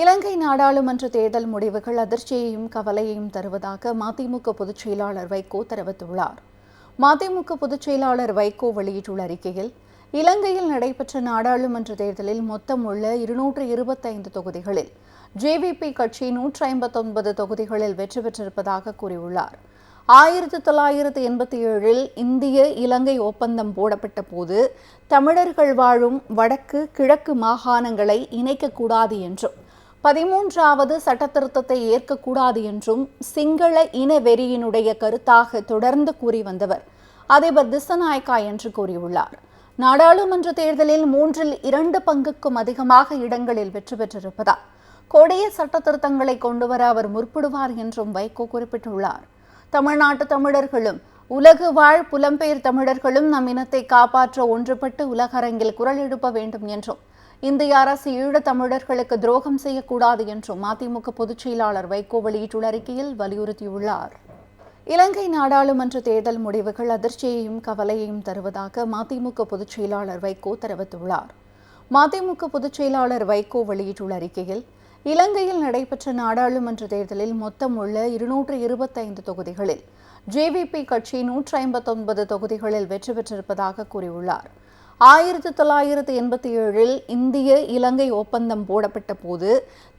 இலங்கை நாடாளுமன்ற தேர்தல் முடிவுகள் அதிர்ச்சியையும் கவலையையும் தருவதாக மதிமுக பொதுச் செயலாளர் வைகோ தெரிவித்துள்ளார். மதிமுக பொதுச் செயலாளர் வைகோ வெளியிட்டுள்ள அறிக்கையில் இலங்கையில் நடைபெற்ற நாடாளுமன்ற தேர்தலில் மொத்தம் உள்ள இருநூற்று இருபத்தைந்து தொகுதிகளில் ஜேவிபி கட்சி நூற்றி ஐம்பத்தொன்பது தொகுதிகளில் வெற்றி பெற்றிருப்பதாக கூறியுள்ளார். ஆயிரத்தி தொள்ளாயிரத்தி எண்பத்தி ஏழில் இந்திய இலங்கை ஒப்பந்தம் போடப்பட்ட போது தமிழர்கள் வாழும் வடக்கு கிழக்கு மாகாணங்களை இணைக்கக்கூடாது என்றும் பதிமூன்றாவது சட்டத்திருத்தத்தை ஏற்கக்கூடாது என்றும் சிங்கள இன வெறியினுடைய கருத்தாக தொடர்ந்து கூறி வந்தவர் அதிபர் திசநாயக்கா என்று கூறியுள்ளார். நாடாளுமன்ற தேர்தலில் மூன்றில் இரண்டு பங்குக்கும் அதிகமாக இடங்களில் வெற்றி பெற்றிருப்பதால் கொடிய சட்டத்திருத்தங்களை கொண்டுவர அவர் முற்படுவார் என்றும் வைகோ குறிப்பிட்டுள்ளார். தமிழ்நாட்டு தமிழர்களும் உலகு வாழ் புலம்பெயர் தமிழர்களும் நம் இனத்தை காப்பாற்ற ஒன்றுபட்டு உலகரங்கில் குரல் எழுப்ப வேண்டும் என்றும் இந்திய அரசு ஈழத் தமிழர்களுக்கு துரோகம் செய்யக்கூடாது என்றும் மதிமுக பொதுச் செயலாளர் வைகோ வெளியிட்டுள்ள அறிக்கையில் வலியுறுத்தியுள்ளார். இலங்கை நாடாளுமன்ற தேர்தல் முடிவுகள் அதிர்ச்சியையும் கவலையையும் தருவதாக மதிமுக பொதுச் செயலாளர் வைகோ தெரிவித்துள்ளார். மதிமுக பொதுச் செயலாளர் வைகோ வெளியிட்டுள்ள அறிக்கையில் இலங்கையில் நடைபெற்ற நாடாளுமன்ற தேர்தலில் மொத்தம் உள்ள இருநூற்று இருபத்தைந்து தொகுதிகளில் ஜேவிபி கட்சி நூற்றி ஐம்பத்தொன்பது தொகுதிகளில் வெற்றி பெற்றிருப்பதாக கூறியுள்ளார். ஆயிரத்தி தொள்ளாயிரத்தி எண்பத்தி ஏழில் இந்திய இலங்கை ஒப்பந்தம் போடப்பட்ட போது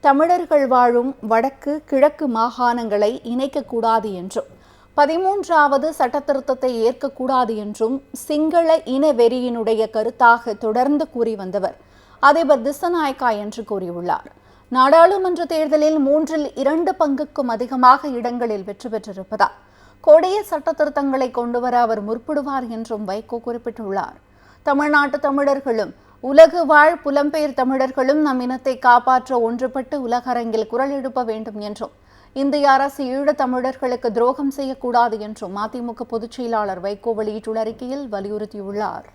தமிழர்கள் வாழும் வடக்கு கிழக்கு மாகாணங்களை இணைக்கக்கூடாது என்றும் பதிமூன்றாவது சட்டத்திருத்தத்தை ஏற்கக்கூடாது என்றும் சிங்கள இன வெறியினுடைய கருத்தாக தொடர்ந்து கூறி வந்தவர் அதிபர் திசநாயக்கா என்று கூறியுள்ளார். நாடாளுமன்ற தேர்தலில் மூன்றில் இரண்டு பங்குக்கும் அதிகமாக இடங்களில் வெற்றி பெற்றிருப்பதால் கொடிய சட்டத்திருத்தங்களை கொண்டுவர அவர் முற்படுவார் என்றும் வைகோ குறிப்பிட்டுள்ளார். தமிழ்நாட்டு தமிழர்களும் உலகு வாழ் புலம்பெயர் தமிழர்களும் நம் இனத்தை காப்பாற்ற ஒன்றுபட்டு உலகரங்கில் குரல் எழுப்ப வேண்டும் என்றும் இந்திய அரசு ஈழத் தமிழர்களுக்கு துரோகம் செய்யக்கூடாது என்றும் மதிமுக பொதுச் செயலாளர் வைகோ வெளியிட்டுள்ள அறிக்கையில் வலியுறுத்தியுள்ளார்.